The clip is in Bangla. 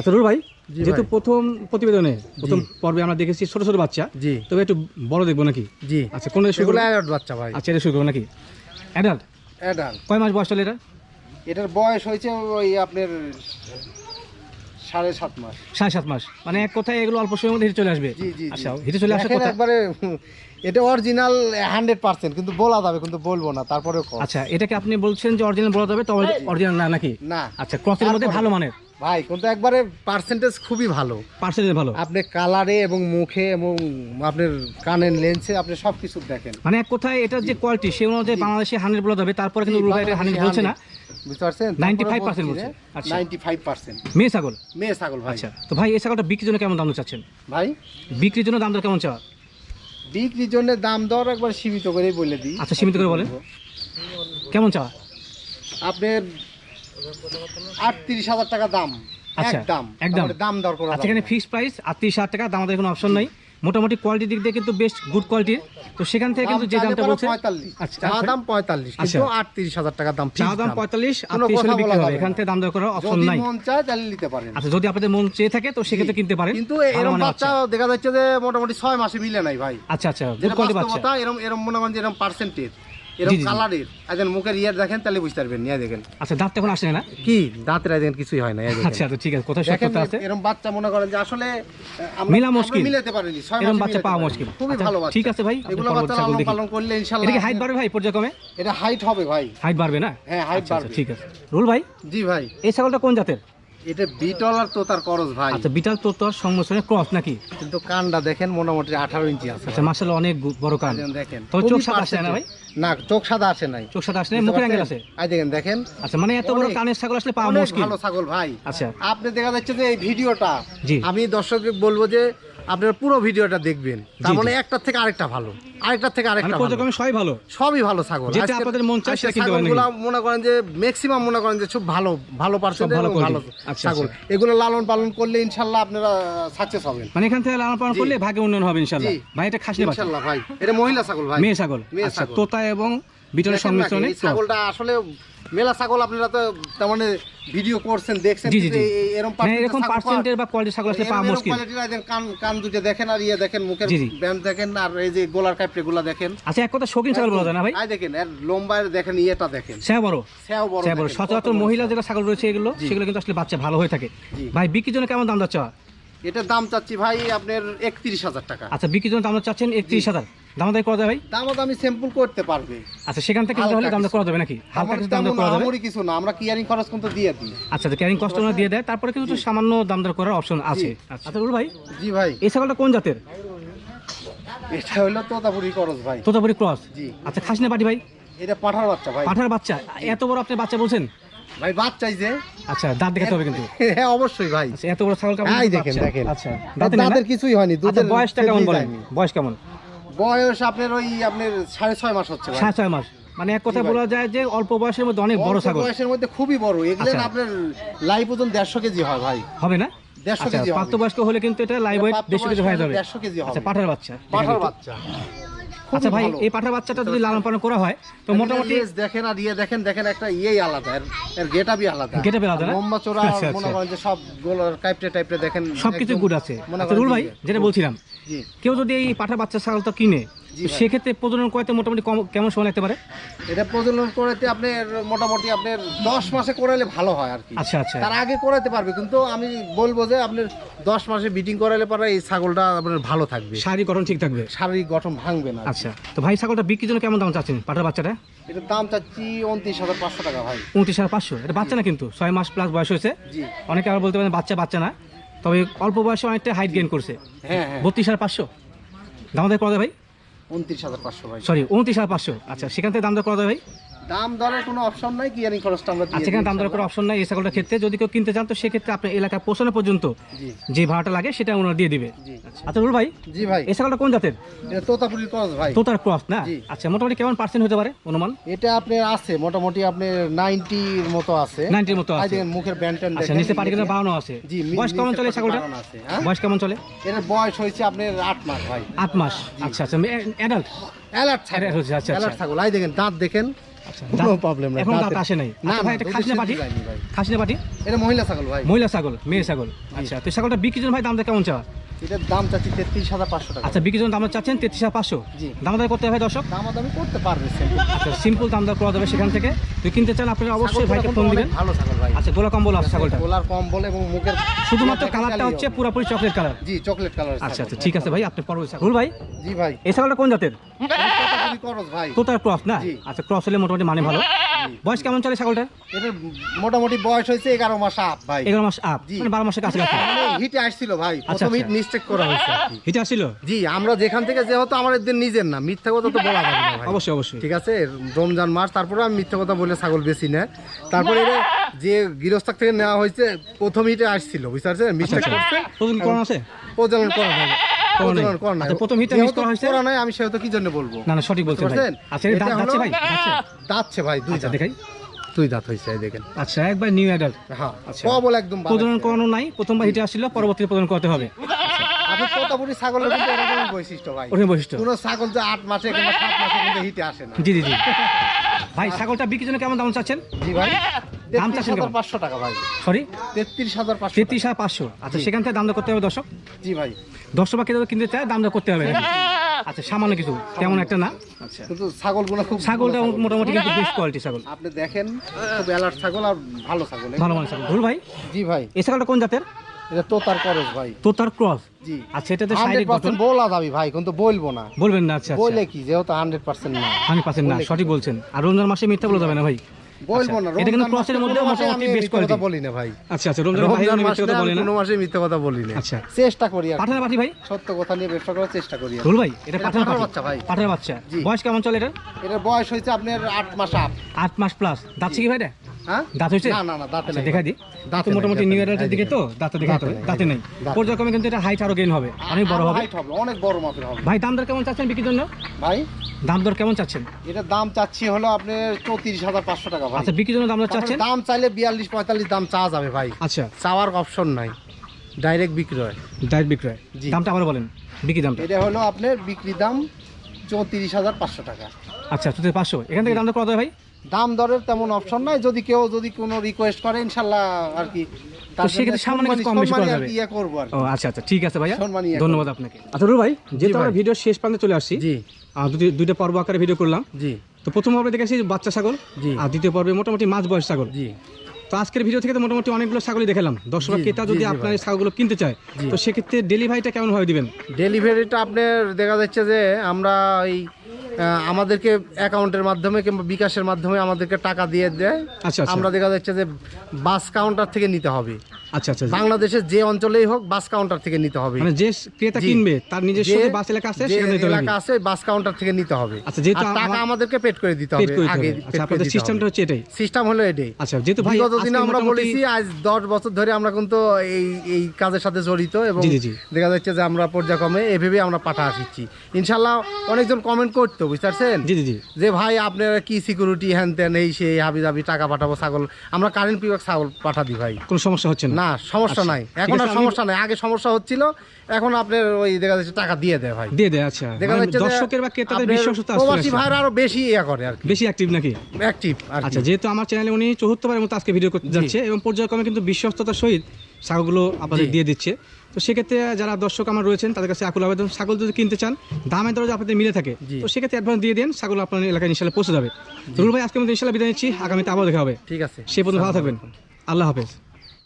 আচ্ছা রুল ভাই যেহেতু প্রথম প্রতিবেদনে প্রথম পর্বে আমরা দেখেছি ছোট ছোট বাচ্চা জি। তবে একটু বড় দেখব নাকি? জি। আচ্ছা কোন অ্যাডাল্ট বাচ্চা ভাই। আচ্ছা এটা শুরু করব নাকি? অ্যাডাল্ট অ্যাডাল্ট কয় মাস বয়স চলে এটা এটার বয়স হয়েছে ওই আপনার সাড়ে সাত মাস। সাড়ে সাত মাস। মানে এক কথায় এগুলো অল্প সময়ের মধ্যে হিটে চলে আসবে। জি জি আচ্ছা হিটে চলে আসার কথা? একবারে এটা অরিজিনাল হান্ড্রেড পার্সেন্ট কিন্তু বলা যাবে কিন্তু বলব না তারপরেও কম। আচ্ছা এটাকে আপনি বলছেন যে অরিজিনাল বলা যাবে তো অরিজিনাল না নাকি? না। আচ্ছা ক্রসের মধ্যে ভালো মানের। ভাই কিন্তু একবারে পার্সেন্টেজ খুবই ভালো। পার্সেন্টেজ ভালো। আপনি কালারে এবং মুখে এবং আপনার কানের লেন্সে আপনি সব কিছু দেখেন। মানে এক কথায় এটার যে কোয়ালিটি সে অনুযায়ী বাংলাদেশে হান্ড্রেড বলা যাবে তারপরে কিন্তু এটা হান্ড্রেড বলছে না। বুঝতে পারছেন? 95% বলছে। আচ্ছা। নাইনটি ফাইভ পার্সেন্ট মেয়ে ছাগল? মেয়ে ছাগল ভাই। আচ্ছা। তো ভাই এই ছাগলটা বিক্রির জন্য কেমন দাম চাচ্ছেন? ভাই? বিক্রির জন্য দাম দর কেমন চাওয়া? বিক্রির জন্য দাম দর একবার সীমিত করেই বলে দিই। আচ্ছা সীমিত করে বলেন। কেমন চাওয়া? আপনার আটত্রিশ হাজার টাকা দাম আচ্ছা, একদম। একদম। দাম দর করা আচ্ছা এখানে ফিক্সড প্রাইস আটত্রিশ হাজার টাকা দাম আমাদের কোনো অপশন নাই। মোটামুটি কোয়ালিটির দিক দিয়ে কিন্তু বেস্ট গুড কোয়ালিটির তো সেখান থেকে কিন্তু যে দামটা বলছে আচ্ছা, আচ্ছা। দাম আচ্ছা। কিন্তু টাকা দাম চা দাম হলে বিক্রি হবে। এখান থেকে দাম দর করার অপশন যদি নাই। মন চায় তাহলে নিতে পারেন। আচ্ছা যদি আপনাদের মন চেয়ে থাকে তো সেক্ষেত্রে কিনতে পারেন। কিন্তু এরকম বাচ্চা দেখা যাচ্ছে যে মোটামুটি ছয় মাসে মিলে নাই ভাই। আচ্ছা আচ্ছা গুড বাচ্চা। এরকম এরকম মনে করেন যে এরকম পার্সেন্টেজ এরকম কালারের। একজন মুখের ইয়ার দেখেন তাহলে বুঝতে পারবেন নিয়ে দেখেন। আচ্ছা দাঁত এখন আসে না? কি? দাঁতের দেখেন কিছুই হয় না আচ্ছা তো ঠিক আছে কোথায় সত্যতা আছে? এরকম বাচ্চা মনে করেন যে আসলে মিলা মুশকিল। মিলাতে পারিনি ছয় এরকম বাচ্চা পাওয়া মুশকিল। খুবই আচ্ছা, ভালো বাচ্চা। ঠিক আছে ভাই এগুলো বাচ্চা লালন পালন করলে এটা কি হাইট বাড়বে ভাই পর্যায়ক্রমে? এটা হাইট হবে ভাই। হাইট বাড়বে না? হ্যাঁ হাইট আচ্ছা আচ্ছা বাড়বে। ঠিক আছে। রুল ভাই? জি ভাই। এই ছাগলটা কোন জাতের? এটা বিটল আর তোতার করস ভাই। আচ্ছা বিটল তোতার সংমিশ্রণে ক্রস নাকি? কিন্তু কানটা দেখেন মোটামুটি আঠারো ইঞ্চি আছে। আচ্ছা অনেক বড় কান। দেখেন, তো তবে চোখ সাদা আসে না ভাই? না চোখ সাদা আসে নাই। চোখ সাদা আসে মুখের অ্যাঙ্গেল আছে? আই দেখেন দেখেন। আচ্ছা মানে এত বড় কানের ছাগল আসলে পাওয়া মুশকিল। ভালো ছাগল ভাই। আচ্ছা। আপনি দেখা যাচ্ছে যে এই ভিডিওটা আমি দর্শককে বলব যে আপনারা পুরো ভিডিওটা দেখবেন। তার মানে একটার থেকে আরেকটা ভালো। আরেকটার থেকে মানে আরেকটা ভালো। পর্যায়ক্রমে সবাই ভালো। সবই ভালো ছাগল। যেটা আপনাদের মন চায় সেটা কিনতে পারেন মনে করেন যে ম্যাক্সিমাম মনে করেন যে খুব ভালো ভালো পার্সেন্ট ভালো ভালো আচ্ছা, ছাগল। এগুলো লালন পালন করলে ইনশাল্লাহ আপনারা সাকসেস হবেন। মানে এখান থেকে লালন পালন করলে ভাগে উন্নয়ন হবে ইনশাল্লাহ। ভাই এটা খাসি বাচ্চা। ইনশাল্লাহ ভাই। এটা মহিলা ছাগল ভাই। মেয়ে ছাগল। মেয়ে আচ্ছা ছাগল। তোতা এবং বিটলের সংমিশ্রণে ছাগলটা আসলে মেলা ছাগল আপনারা তো তার মানে ভিডিও করছেন দেখছেন এরকম এরকম পার্সেন্টের বা কোয়ালিটি ছাগল আসলে পাওয়া মুশকিল। কান কান দুটো দেখেন আর ইয়ে দেখেন মুখের। ব্যান্ড দেখেন আর এই যে গোলার কাপড়ে গুলা দেখেন। আচ্ছা এক কথা শৌখিন ছাগল বলা যায় না ভাই? আই দেখেন এর লম্বায় দেখেন ইয়েটা দেখেন। সে বড়। সেও বড় সে বড়। সচরাচর মহিলা। যেটা ছাগল রয়েছে এগুলো সেগুলো কিন্তু আসলে বাচ্চা ভালো হয়ে থাকে। ভাই বিক্রির জন্য কেমন দাম যাচ্ছে এটার দাম চাচ্ছি ভাই আপনার একত্রিশ হাজার টাকা। আচ্ছা বিক্রির জন্য দাম চাচ্ছেন একত্রিশ হাজার। দাম দাম করা যায় ভাই? দাম আমি স্যাম্পল করতে পারবে। আচ্ছা সেখান থেকে হালকা দাম করা যাবে নাকি? হালকা কিছু দাম করা যাবে? আহামরি কিছু না আমরা কিয়ারিং খরচ কিন্তু দিয়ে দিই। আচ্ছা ক্যারিং কস্টমার দিয়ে দেয় তারপরে কিন্তু সামান্য দাম দর করার অপশন আছে। আচ্ছা রুল ভাই জি ভাই। এই ছাগলটা কোন জাতের? এটা হলো তোতাপুরি খরচ ভাই। তোতাপুরি ক্রস? জি। খাসনা পাটি ভাই? এটা পাঠার বাচ্চা ভাই। পাঠার বাচ্চা? এত বড় আপনি বাচ্চা বলছেন? ভাই বাচ্চাই যে। আচ্ছা দাঁত দেখাতে হবে কিন্তু। হ্যাঁ অবশ্যই ভাই। এত বড় ছাগল কেমন দেখেন দেখেন। আচ্ছা? দাঁতের কিছুই হয়নি দুধের বয়সটা কেমন বলেন? বয়স কেমন? বয়স আপনার ওই আপনার সাড়ে ছয় মাস হচ্ছে সাড়ে ছয় মাস। মানে এক কথা বলা যায় যে অল্প বয়সের মধ্যে অনেক বড় ছাগল। বয়সের মধ্যে খুবই বড়। এগুলো আচ্ছা। আপনার লাইভ ওজন দেড়শো কেজি হয় ভাই। হবে না? দেড়শো আচ্ছা কেজি। প্রাপ্তবয়স্ক হলে কিন্তু এটা লাইভ ওয়েট দেড়শো কেজি হয়ে যাবে। দেড়শো কেজি হবে। আচ্ছা পাঠার বাচ্চা। পাঠার বাচ্চা। আচ্ছা ভাই এই পাঠা বাচ্চাটা যদি লালন পালন করা হয় তো মোটামুটি দেখেন আর ইয়ে দেখেন দেখেন একটা ইয়েই আলাদা এর- গেটাবি আলাদা Get-up আলাদা? লম্বা চোরা আচ্ছা, মনে আচ্ছা। করেন যে সব গোলার কাইপটে টাইপটা দেখেন সবকিছু গুড আছে মনে আচ্ছা রুল ভাই ইয়ে। যেটা বলছিলাম কেউ যদি এই পাঠা বাচ্চা ছাগলটা কিনে। সেক্ষেত্রে প্রজনন করতে মোটামুটি কম- কেমন সময় লাগতে পারে? এটা প্রজনন করাতে আপনার মোটামুটি আপনার দশ মাসে করালে ভালো হয় আর কি। আচ্ছা আচ্ছা। তার আগে করাতে পারবে কিন্তু আমি বলব যে আপনার দশ মাসে বিটিং করালে পরে এই ছাগলটা আপনার ভালো থাকবে। শারীরিক গঠন ঠিক থাকবে? শারীরিক গঠন ভাঙবে না আচ্ছা তো ভাই ছাগলটা বিক্রির জন্য কেমন দাম চাচ্ছেন পাঠার বাচ্চাটা? এটার দাম চাচ্ছি উনত্রিশ হাজার পাঁচশো টাকা ভাই। উনত্রিশ হাজার পাঁচশো। এটা বাচ্চা না কিন্তু? ছয় মাস প্লাস বয়স হয়েছে। অনেকে আবার বলতে পারেন বাচ্চা বাচ্চা না। তবে অল্প বয়সে অনেকটা হাইট গেইন করছে। হ্যাঁ হ্যাঁ। বত্রিশ হাজার পাঁচশো? দাম দর করা যায় ভাই? উনত্রিশ হাজার পাঁচশো সরি উনত্রিশ হাজার পাঁচশো। আচ্ছা সেখান থেকে দাম দর করা যায় ভাই? দাম দরের কোনো অপশন নাই কিয়ারিং খরচটা আমরা আচ্ছা এখানে দাম দর করার অপশন নাই এই ক্ষেত্রে যদি কেউ কিনতে চান তো সেক্ষেত্রে আপনার এলাকায় পৌঁছানো পর্যন্ত যে ভাড়াটা লাগে সেটা ওনারা দিয়ে দিবে। আচ্ছা রুল ভাই জি ভাই। এই ছাগলটা কোন জাতের? এটা ক্রস ভাই। তোতার ক্রস না? আচ্ছা মোটামুটি কেমন পার্সেন্ট হতে পারে অনুমান? এটা আপনার আছে মোটামুটি আপনার নাইনটির মতো আছে। 90 র মতো আছে। মুখের ব্যান্ড আচ্ছা নিচে পাটি কিন্তু বাড়ানো আছে? জি বয়স কেমন চলে ছাগলটা হ্যাঁ? বয়স কেমন চলে? বয়স হয়েছে আপনার আট মাস ভাই। আট মাস। আচ্ছা আচ্ছা অ্যাডাল্ট অ্যালার্ট ছাগল। আচ্ছা, অ্যালার্ট আচ্ছা। ছাগল। দেখেন দাঁত দেখেন। আচ্ছা কোনো প্রবলেম নাই এখন দাঁত আসে নাই। না আচ্ছা ভাই এটা পাটি পাটি এটা মহিলা ছাগল ভাই। মহিলা ছাগল মেয়ে ছাগল। আচ্ছা তো ছাগলটা বিক্রির জন্য ভাই দামটা কেমন চাওয়া? এটার দাম চাচ্ছি তেত্রিশ হাজার পাঁচশো টাকা। আচ্ছা বিক্রির জন্য দামটা চাচ্ছেন তেত্রিশ হাজার পাঁচশো? জি। দাম দর করতে হবে ভাই দর্শক? দাম করতে পারবে আচ্ছা সিম্পল দাম দর করা যাবে সেখান থেকে। যদি কিনতে চান আপনারা অবশ্যই ভাইকে ফোন দিবেন। ভালো ছাগল ভাই। আচ্ছা গোলা কম্বল আছে ছাগলটা? গোলার কম্বল এবং মুখের শুধুমাত্র কালারটা হচ্ছে পুরোপুরি চকলেট কালার জি চকলেট কালার আচ্ছা আচ্ছা ঠিক আছে ভাই আপনি পরবর্তী ছাগল। ভাই? জি ভাই। এই ছাগলটা কোন জাতের? তোতার ক্রস না? আচ্ছা ক্রস হলে মোটামুটি মানে ভালো। বয়স কেমন চলে ছাগলটা এটার মোটামুটি বয়স হয়েছে এগারো মাস আপ ভাই। এগারো মাস আপ মানে বারো মাসের কাছাকাছি। হিটে আসছিল ভাই। আচ্ছা, প্রথম হিট আচ্ছা। মিস্টেক করা হয়েছে হিটে আসছিল? জি আমরা যেখান থেকে যেহেতু আমাদের নিজের না। মিথ্যা কথা তো বলা যাবে না অবশ্যই অবশ্যই। ঠিক আছে? রমজান মাস তারপরে আমি মিথ্যা কথা বলে ছাগল বেশি না। তারপরে এটা যে গৃহস্থ থেকে নেওয়া হয়েছে প্রথম হিটে আসছিল বুঝতে পারছেন? মিস্টেক আচ্ছা। করছে। প্রথম কোন আছে? প্রজনন করা হয় আচ্ছা, প্রথম করা হয়েছে? করা নাই আমি সেহেতু কি জন্য বলব? না না সঠিক বলছেন ভাই। আচ্ছা দাঁত ভাই দাঁতছে ভাই দুই আচ্ছা দাঁত। দেখাই। দুই দাঁত হয়েছে দেখেন। আচ্ছা একবার নিউ অ্যাডাল্ট হ্যাঁ আচ্ছা। কবল একদম প্রজনন করানো নাই প্রথমবার হিটে আসছিল পরবর্তীতে প্রজনন করতে হবে। আপনি তোতাপুরি ছাগলের কিন্তু এরকমই বৈশিষ্ট্য ভাই। ওরকম বৈশিষ্ট্য। কোন ছাগল যে আট মাসে কিংবা সাত মাসে কিন্তু হিটে আসে না। জি জি জি। ভাই ছাগলটা বিক্রির জন্য কেমন দাম চাচ্ছেন? জি ভাই। দাম চাচ্ছেন কেমন? পাঁচশো টাকা ভাই। সরি তেত্রিশ হাজার পাঁচশো তেত্রিশ হাজার পাঁচশো। আচ্ছা সেখান থেকে দাম দর করতে হবে দর্শক? জি ভাই। বা কেউ কিনতে চায় দাম দর করতে হবে। নাকি? আচ্ছা সামান্য কিছু তেমন একটা না? আচ্ছা। কিন্তু ছাগলগুলো খুব ছাগলটা মোটামুটি কিন্তু বেস্ট কোয়ালিটি ছাগল। আপনি দেখেন খুব অ্যালার্ট ছাগল আর ভালো ছাগল। ভালো মানে ছাগল। ভুল ভাই? জি ভাই। এই ছাগলটা কোন জাতের? এটা তোতার করস ভাই। তোতার ক্রস? জি। আচ্ছা এটাতে হান্ড্রেড শারীরিক গঠন? বলা যাবি ভাই কিন্তু বলব না। বলবেন না আচ্ছা বলে কি যেহেতু না। সঠিক বলছেন। আর রমজান মাসে মিথ্যা বলা যাবে না ভাই? বলব না এটা কিন্তু ক্রসের মধ্যে মোটামুটি আমি বেস্ট মিথ্যে কথা বলি না ভাই। আচ্ছা আচ্ছা রমজান বাইরে রমজান মিথ্যা কথা মাসে না কোনো মাসে মিথ্যে কথা বলি না আচ্ছা। চেষ্টা করি আর পাঠি ভাই? সত্য কথা নিয়ে ব্যবসা করার চেষ্টা করি আর ভুল ভাই এটা পাঠার বাচ্চা ভাই। বয়স কেমন চলে এটা এটার বয়স হয়েছে আপনার আট মাস আপ। আট মাস প্লাস দাচ্ছে কি ভাই এটা? দাঁত হয়েছে? না না না দাঁতে আচ্ছা দেখা দিই। দাঁতে মোটামুটি নিউ ইয়ারের দিকে তো দাঁতে দেখাতে হবে দাঁতে নেই। পর্যায়ক্রমে কিন্তু এটা হাইট আরও গেইন হবে। অনেক বড় হবে। অনেক বড় মাপের হবে। ভাই দাম দর কেমন চাচ্ছেন বিক্রির জন্য? ভাই? দাম দর কেমন চাচ্ছেন? এটার দাম চাচ্ছি হলো আপনার চৌত্রিশ হাজার পাঁচশো টাকা ভাই। আচ্ছা বিক্রির জন্য দাম চাচ্ছেন? দাম চাইলে বিয়াল্লিশ পঁয়তাল্লিশ দাম চাওয়া যাবে ভাই। আচ্ছা। চাওয়ার অপশন নাই। ডাইরেক্ট বিক্রয়। ডাইরেক্ট বিক্রয়। জি। দামটা আবার বলেন বিক্রি দামটা। এটা হলো আপনার বিক্রি দাম চৌত্রিশ হাজার পাঁচশো টাকা। আচ্ছা চতুর্থ পাঁচশো। এখান থেকে দাম দর কত হয় ভাই? দাম দরের তেমন অপশন নাই। যদি কেউ যদি কোনো রিকোয়েস্ট করে ইনশাল্লাহ আর কি। ইয়ে আচ্ছা আচ্ছা ঠিক আছে ভাইয়া। সম্মানী ধন্যবাদ আপনাকে। আচ্ছা রুল ভাই যেহেতু আমরা ভিডিও শেষ প্রান্তে চলে আসছি দুইটা পর্ব আকারে ভিডিও করলাম জি। তো প্রথম পর্বে দেখেছি বাচ্চা ছাগল আর দ্বিতীয় পর্বে মোটামুটি মাঝ বয়স ছাগল। জি। তো আজকের ভিডিও থেকে তো মোটামুটি অনেকগুলো ছাগলই দেখালাম। ক্রেতা যদি আপনার ছাগলগুলো কিনতে চায় তো সেক্ষেত্রে ডেলিভারিটা কেমন ভাবে দিবেন? ডেলিভারিটা আপনার দেখা যাচ্ছে যে আমরা ওই আমাদেরকে অ্যাকাউন্টের মাধ্যমে কিংবা বিকাশের মাধ্যমে আমাদেরকে টাকা দিয়ে দেয়। আচ্ছা আচ্ছা। আমরা দেখা যাচ্ছে যে বাস কাউন্টার থেকে নিতে হবে। আচ্ছা আচ্ছা বাংলাদেশের যে অঞ্চলেই হোক বাস কাউন্টার থেকে নিতে হবে। মানে যে ক্রেতা কিনবে তার নিজস্ব বাস এলাকা আছে সেখানে হবে এলাকা আছে বাস কাউন্টার থেকে নিতে হবে। আচ্ছা, যেহেতু টাকা আমাদেরকে পেড করে দিতে হবে আগে আচ্ছা আপনাদের সিস্টেমটা হচ্ছে এটাই। সিস্টেম হলো এটাই। আচ্ছা যেহেতু ভাই বিগত দিনে আমরা বলেছি আজ দশ বছর ধরে আমরা কিন্তু এই এই কাজের সাথে জড়িত এবং। দেখা যাচ্ছে যে আমরা পর্যায়ক্রমে এভাবে আমরা পাঠা আসিচ্ছি ইনশাল্লাহ অনেকজন কমেন্ট করতো বুঝতে পারছেন জি জি। যে ভাই আপনারা কি সিকিউরিটি হ্যান ত্যান এই সেই হাবি জাবি টাকা পাঠাবো ছাগল? আমরা কারেন্ট পিবাক ছাগল পাঠা দিই ভাই। কোনো সমস্যা হচ্ছে না? সমস্যা আচ্ছা, নাই। এখন আর সমস্যা নাই। আগে সমস্যা হচ্ছিল এখন আপনার ওই দেখা যাচ্ছে টাকা দিয়ে দেয় ভাই। দিয়ে দেয় আচ্ছা। দেখা মানে যাচ্ছে দর্শকের বা ক্রেতাদের বিশ্বস্ততা প্রবাসী ভাইরা আরও বেশি ইয়া করে আর বেশি অ্যাক্টিভ নাকি? অ্যাক্টিভ আচ্ছা যেহেতু আমার চ্যানেলে উনি চৌহত্তরবারের মতো আজকে ভিডিও করতে যাচ্ছে এবং পর্যায়ক্রমে কিন্তু বিশ্বস্ততার সহিত ছাগলগুলো আপনাদের দিয়ে দিচ্ছে। তো সেক্ষেত্রে যারা দর্শক আমার রয়েছেন তাদের কাছে আকুল আবেদন। ছাগল যদি কিনতে চান দামের দরজা আপনাদের মিলে থাকে। তো সেক্ষেত্রে অ্যাডভান্স দিয়ে দেন ছাগল আপনার এলাকায় ইনশাল্লাহ পৌঁছে যাবে। রুল ভাই আজকে মধ্যে ইনশাল্লাহ বিদায় নিচ্ছি। আগামীতে আবার দেখা হবে। ঠিক আছে। সে পর্যন্ত ভালো থাকবেন। আল্লাহ হাফেজ।